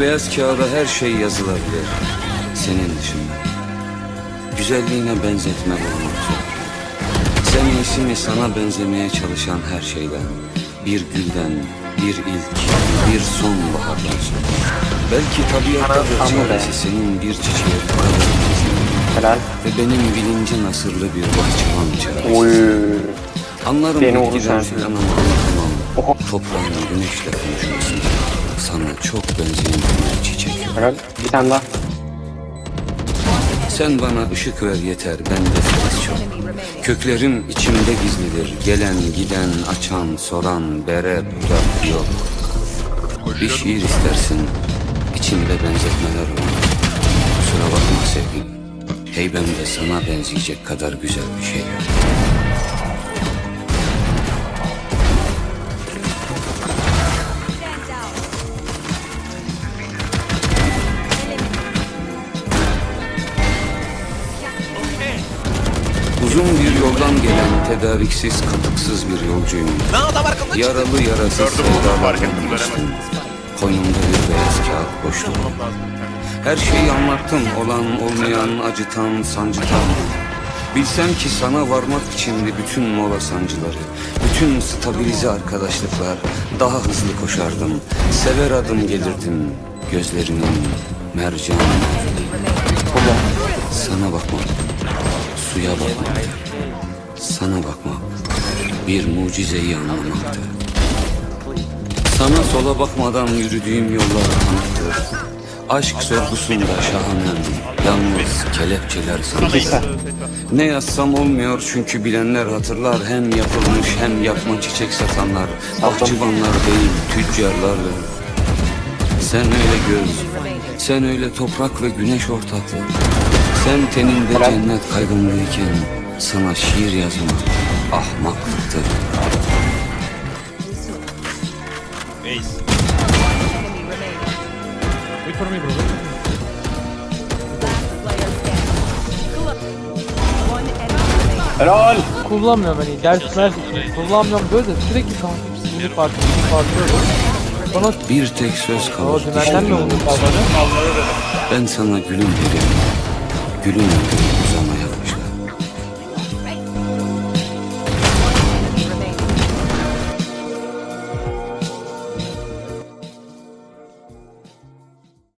Beyaz kağıda her şey yazılabilir. Senin dışında. Güzelliğine benzetme olmak zor. Sen iyisini sana benzemeye çalışan her şeyden, bir gülden, bir ilk, bir sonbahardan sonra. Belki tabiattadır Anladım. çaresi senin bir çiçeğe Helal. ve benim bilince nasırlı bir bahçıvan çaresi. Oy. Anlarım Beni vurursan. filan ama. Toprağın güneşle konuşmasını. Sana çok benzeyen bir çiçek. Helal. Bir tane daha. Sen bana ışık ver yeter, bende filiz çok. Köklerim içimde gizlidir. Gelen, giden, açan, soran, bere, budak yok. Bir şiir istersin, içinde benzetmeler olur. Kusura bakma sevgilim. Heybemde sana benzeyecek kadar güzel bir şey yok. Uzun bir yoldan gelen tedariksiz, katıksız bir yolcuyum. Ne adam arkamda Yaralı yarasız Gördüm onu, fark ettim. Koynumda bir beyaz kağıt boşluğu. Her şeyi anlattım olan olmayan acıtan sancıtan. Bilsem ki sana varmak içindi bütün mola sancıları. Bütün stabilize arkadaşlıklar. Daha hızlı koşardım. Sever adım gelirdim. Gözlerinin mercan. Sana bakmak. Suya bakmak. Sana bakmak. Bir mucizeyi anlamaktı. Sana sola bakmadan yürüdüğüm yollar tanıktır. Aşk sorgusunda şahanem, yalnız kelepçeler sanırım. Ne yazsam olmuyor çünkü bilenler hatırlar Hem yapılmış hem yapma çiçek satanlar Bahçıvanlar değil tüccarlar Sen öyle göz, sen öyle toprak ve güneş ortaklı Sen teninde cennet kaygımlıyken Sana şiir yazmak ahmaklıktır Ace. Wait for me, bro. Helal. Kullanmıyorum hani ders mers kullanmıyorum böyle de sürekli kanka sizin farklı farklı Bana Bir tek söz o kalır dümenler ne oldu dişlerimde. babanı? Ben sana gülüm derim Gülüm derim